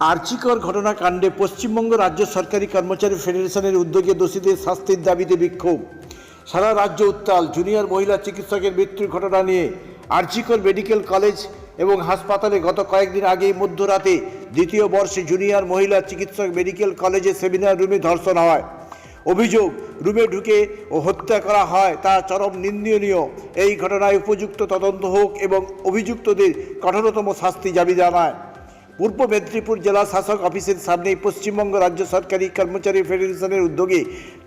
আর্চিকর ঘটনাকাণ্ডে পশ্চিমবঙ্গ রাজ্য সরকারি কর্মচারী ফেডারেশনের উদ্যোগে দোষীদের শাস্তির দাবিতে বিক্ষোভ। সারা রাজ্য উত্তাল। জুনিয়র মহিলা চিকিৎসকের মৃত্যুর ঘটনা নিয়ে আর্চিকর মেডিকেল কলেজ এবং হাসপাতালে গত কয়েকদিন আগেই মধ্যরাতে দ্বিতীয় বর্ষে জুনিয়র মহিলা চিকিৎসক মেডিকেল কলেজে সেমিনার রুমে ধর্ষণ হয়। অভিযোগ, রুমে ঢুকে ও হত্যা করা হয় তা চরম নিন্দনীয়। এই ঘটনায় উপযুক্ত তদন্ত হোক এবং অভিযুক্তদের কঠোরতম শাস্তি দাবি জানায়। পূর্ব মেদিনীপুর জেলা শাসক অফিসের সামনে পশ্চিমবঙ্গ রাজ্য সরকারি কর্মচারী ফেডারেশনের উদ্যোগে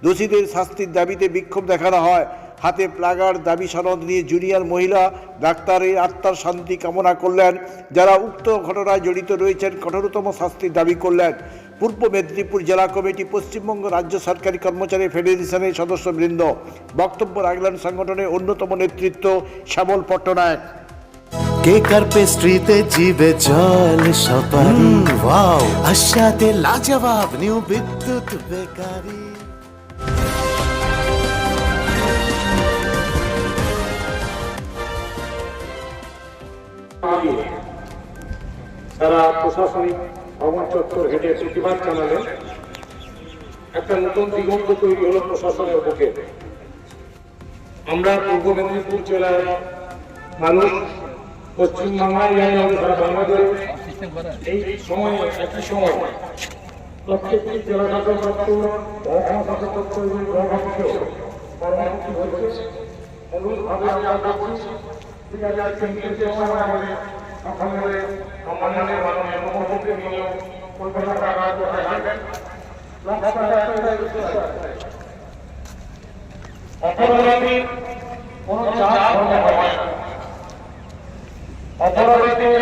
দোষীদের শাস্তির দাবিতে বিক্ষোভ দেখানো হয়। হাতে প্লাগার দাবি সনদ নিয়ে জুনিয়র মহিলা ডাক্তারের আত্মার শান্তি কামনা করলেন। যারা উক্ত ঘটনায় জড়িত রয়েছেন, কঠোরতম শাস্তির দাবি করলেন। পূর্ব মেদিনীপুর জেলা কমিটি পশ্চিমবঙ্গ রাজ্য সরকারি কর্মচারী ফেডারেশনের সদস্যবৃন্দ। বক্তব্য রাখলেন সংগঠনের অন্যতম নেতৃত্ব শ্যামল পট্টনায়ক। কেক আর পেস্ট্রিতে জিবে জল সপারি। ওয়াও। আশাতে লাজবাব নিউ বিদ্যুৎ বেকারি। তারা প্রশাসনিক ভবন চত্বর হেঁটে প্রতিবাদ জানালেন। একটা নতুন দিগন্ত তৈরি হলো প্রশাসনের বুকে। আমরা পূর্ব মেদিনীপুর জেলার মানুষ পশ্চিমবাংলায় সারা বাংলাদেশে এই সময়ে একই সময় প্রত্যেকটি জেলা দপ্তর মহকুমা দপ্তর এবং গণভাবিত কর্মসূচি হয়েছে। অনুরূপভাবে আমরা দেখছি ঠিক আছে আজকে সময় আমাদের সকালে সম্মানের মাননীয় মুখ্যমন্ত্রী নিয়ে কলকাতা রাজ্য হাইবেন অপরাধীর কোনো চাপ হতে হয় না অপরাধীদের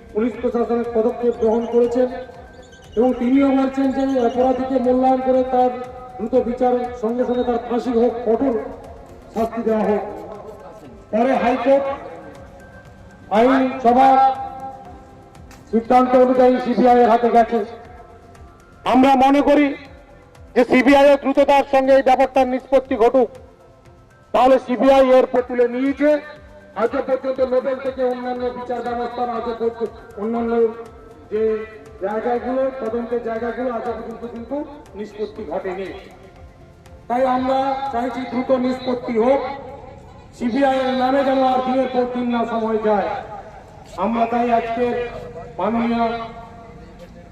পুলিশ প্রশাসনের পদক্ষেপ গ্রহণ করেছেন এবং তিনিও বলছেন যে অপরাধীকে মূল্যায়ন করে তার দ্রুত বিচার, সঙ্গে সঙ্গে তার ফাঁসি হোক, কঠোর শাস্তি দেওয়া হোক। পরে হাইকোর্ট, আইন সভা সিদ্ধান্ত অনুযায়ী সিবিআই এর হাতে গেছে। আমরা মনে করি যে সিবিআই এর দ্রুততার সঙ্গে এই ব্যাপারটার নিষ্পত্তি ঘটুক। তাহলে সিবিআই এর তুলে নিয়েছে। আজও পর্যন্ত নোবেল থেকে অন্যান্য বিচার ব্যবস্থা আজও পর্যন্ত অন্যান্য যে জায়গাগুলো, তদন্তের জায়গাগুলো আজও পর্যন্ত কিন্তু নিষ্পত্তি ঘটেনি। তাই আমরা চাইছি দ্রুত নিষ্পত্তি হোক। সিবিআই এর নামে যেন আর দিনের পর দিন না সময় যায়। আমরা তাই আজকে মাননীয়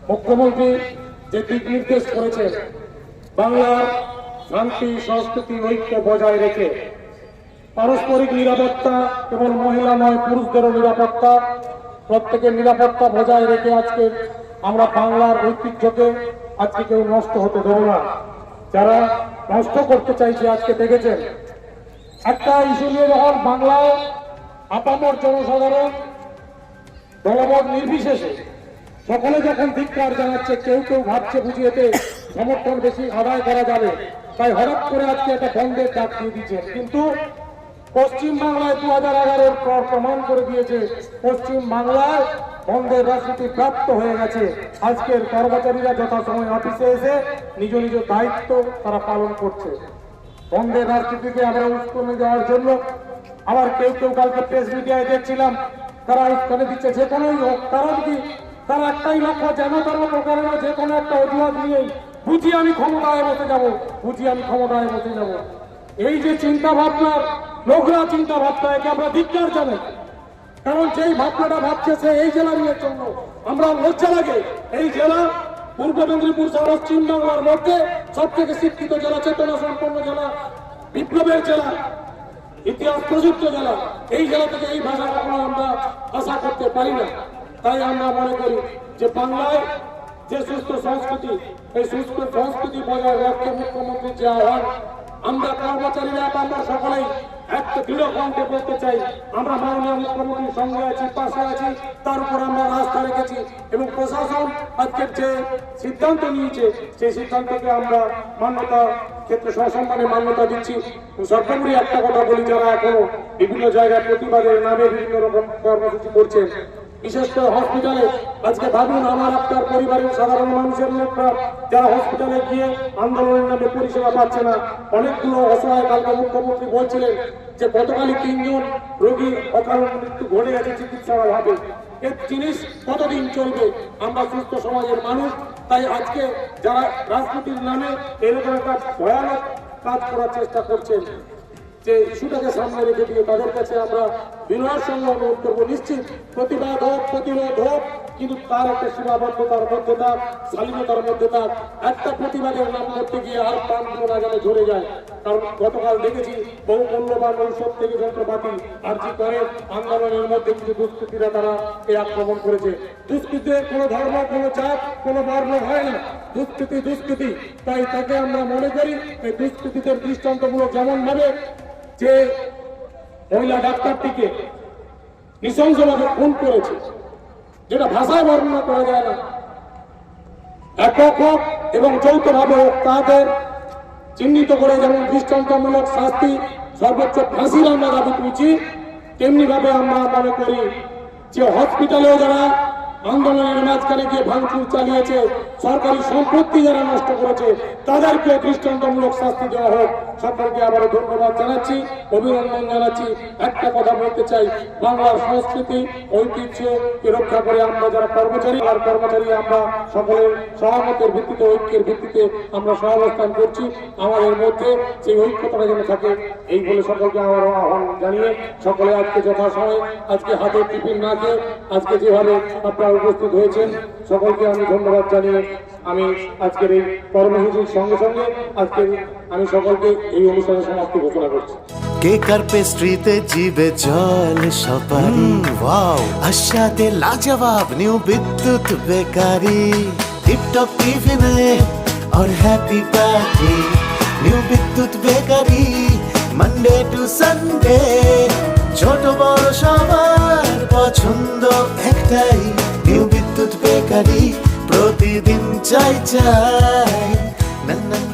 মুখ্যমন্ত্রী যে দিক নির্দেশ করেছেন, বাংলার শান্তি, সংস্কৃতি, ঐক্য বজায় রেখে পারস্পরিক নিরাপত্তা কেবল মহিলা নয় পুরুষদেরও নিরাপত্তা। প্রত্যেকের নিরাপত্তা বজায় রেখে আজকে আমরা বাংলার ঐতিহ্যকে আজকে কেউ নষ্ট হতে দেবো না। যারা নষ্ট করতে চাইছে আজকে দেখেছেন, একটা ইস্যু নিয়ে যখন বাংলায় আপামর জনসাধারণ, দলমত নির্বিশেষে সকলে যখন ধিক্কার জানাচ্ছে, কেউ কেউ ভাবছে বুঝিয়েতে সমর্থন বেশি আদায় করা যাবে। তাই হঠাৎ করে আজকে একটা বন্ধের ডাক দিয়ে দিচ্ছে কিন্তু পশ্চিম বাংলায় দু হাজার এগারোর পর প্রমাণ করে দিয়েছে। পশ্চিম বাংলায় বন্ধের রাজনীতি প্রাপ্ত হয়ে গেছে। আজকের কর্মচারীরা যথাসময় অফিসে এসে নিজ নিজ দায়িত্ব তারা পালন করছে। বন্ধের রাজনীতিতে আমরা উস্কানি দেওয়ার জন্য আবার কেউ কেউ কালকে প্রেস মিডিয়ায় দেখছিলাম, তারা উস্কানি দিচ্ছে, যে কোনোই হোক কারণ কি তার একটাই লক্ষ্য, যেন তারা প্রকারের যে কোনো একটা অজুহাত নিয়েই বুঝি আমি ক্ষমতায় বসে যাব, বুঝি আমি ক্ষমতায় বসে যাব। এই যে চিন্তা ভাবনার নোংরা চিন্তা ভাবনা একে আমরা ধিক্কার জানাই। কারণ যেই ভাবনাটা ভাবছে সে এই জেলা নিয়ে জন্য আমরা লজ্জা লাগে। এই জেলা পূর্ব মেদিনীপুর সহ পশ্চিম বাংলার মধ্যে সব থেকে শিক্ষিত জেলা, চেতনা সম্পন্ন জেলা, বিপ্লবের জেলা, ইতিহাস প্রযুক্ত জেলা, এই জেলা থেকে এই ভাষা কখনো আমরা আশা করতে পারি না। তাই আমরা মনে করি যে বাংলায় যে সুস্থ সংস্কৃতি, এই সুস্থ সংস্কৃতি বজায় রাখতে মুখ্যমন্ত্রীর যে আহ্বান, আমরা কর্মচারীরা আমরা সকলেই একটা দৃঢ় কণ্ঠে বলতে চাই, আমরা মাননীয় মুখ্যমন্ত্রীর সঙ্গে আছি, পাশে আছি, তার উপর আমরা রাস্তা রেখেছি এবং প্রশাসন আজকের যে সিদ্ধান্ত নিয়েছে, সেই সিদ্ধান্তকে আমরা মান্যতা ক্ষেত্রে সসম্মানে মান্যতা দিচ্ছি। সর্বোপরি একটা কথা বলি, যারা এখনও বিভিন্ন জায়গায় প্রতিবাদের নামে বিভিন্ন রকম কর্মসূচি করছেন বিশেষ করে হসপিটালে আজকে ভাবুন, আমার আপনার পরিবারের সাধারণ মানুষের লোকরা যারা হসপিটালে গিয়ে আন্দোলনের নামে পরিষেবা পাচ্ছে না, অনেকগুলো অসহায় কালকে মুখ্যমন্ত্রী বলছিলেন যে গতকালই তিনজন রোগী অকাল মৃত্যু ঘটে গেছে চিকিৎসার অভাবে। এর জিনিস কতদিন চলবে? আমরা সুস্থ সমাজের মানুষ, তাই আজকে যারা রাজনীতির নামে এরকম একটা ভয়ানক কাজ করার চেষ্টা করছেন যে ইস্যুটাকে সামনে রেখে দিয়ে তাদের কাছে আমরা বিনয়ের সঙ্গে অনুরোধ করব। নিশ্চিত প্রতিবাদ হোক, প্রতিরোধ হোক, কিন্তু তার একটা সীমাবদ্ধতার মধ্যে থাক শালীনতার মধ্যে থাক একটা প্রতিবাদের নাম করতে গিয়ে আর প্রাণগুলো যেন ঝরে যায়। কারণ গতকাল দেখেছি বহু মূল্যবান ঔষধ থেকে যন্ত্রপাতি আর জি করে আন্দোলনের মধ্যে কিছু দুষ্কৃতীরা তারা এই আক্রমণ করেছে। দুষ্কৃতির কোনো ধর্ম, কোনো জাত, কোনো বর্ণ হয় না। দুষ্কৃতি দুষ্কৃতি, তাই তাকে আমরা মনে করি এই দুষ্কৃতিদের দৃষ্টান্তমূলক যেমন ভাবে যে মহিলা ডাক্তারটিকে নৃশংসভাবে খুন করেছে, যেটা ভাষায় বর্ণনা করা যায় না। একক হোক এবং যৌথভাবে হোক, তাদের চিহ্নিত করে যেমন দৃষ্টান্তমূলক শাস্তি, সর্বোচ্চ ফাঁসির আমরা দাবি তুলছি তেমনি ভাবে আমরা মনে করি যে হসপিটালেও যারা আন্দোলনের মাঝখানে গিয়ে ভাঙচুর চালিয়েছে, সরকারি সম্পত্তি যারা নষ্ট করেছে, তাদেরকে দৃষ্টান্তমূলক শাস্তি দেওয়া হোক। সকলকে আবারও ধন্যবাদ জানাচ্ছি, অভিনন্দন জানাচ্ছি। একটা কথা বলতে চাই, বাংলার সংস্কৃতি ঐতিহ্যকে রক্ষা করে আমরা যারা কর্মচারী, আর কর্মচারী আমরা সকলের সহমতের ভিত্তিতে, ঐক্যের ভিত্তিতে আমরা সহাবস্থান করছি। আমাদের মধ্যে সেই ঐক্যতা যেন থাকে, এই বলে সকলকে আমার আহ্বান জানিয়ে, সকলে আজকে যথাসময়ে, আজকে হাতে টিফিন না খেয়ে, আজকে যেভাবে আপনারা উপস্থিত হয়েছেন সকলকে আমি ধন্যবাদ জানিয়ে আমি আজকের এই কর্মসূচির সঙ্গে সঙ্গে আজকে আমি সকলকে এই অনুষ্ঠানের সমাপ্তি ঘোষণা করছি কেকার পেস্ট্রিতে জিবে জল সপারি ওয়াও আশাতে লাজবাব নিউ বিদ্যুৎ বেকারি টিপটপ টিফিনে और happy party new Bidyut bakery Monday to Sunday ছোট বড় সবার পছন্দ একটাই বেকারি প্রতিদিন চাই চাই। না না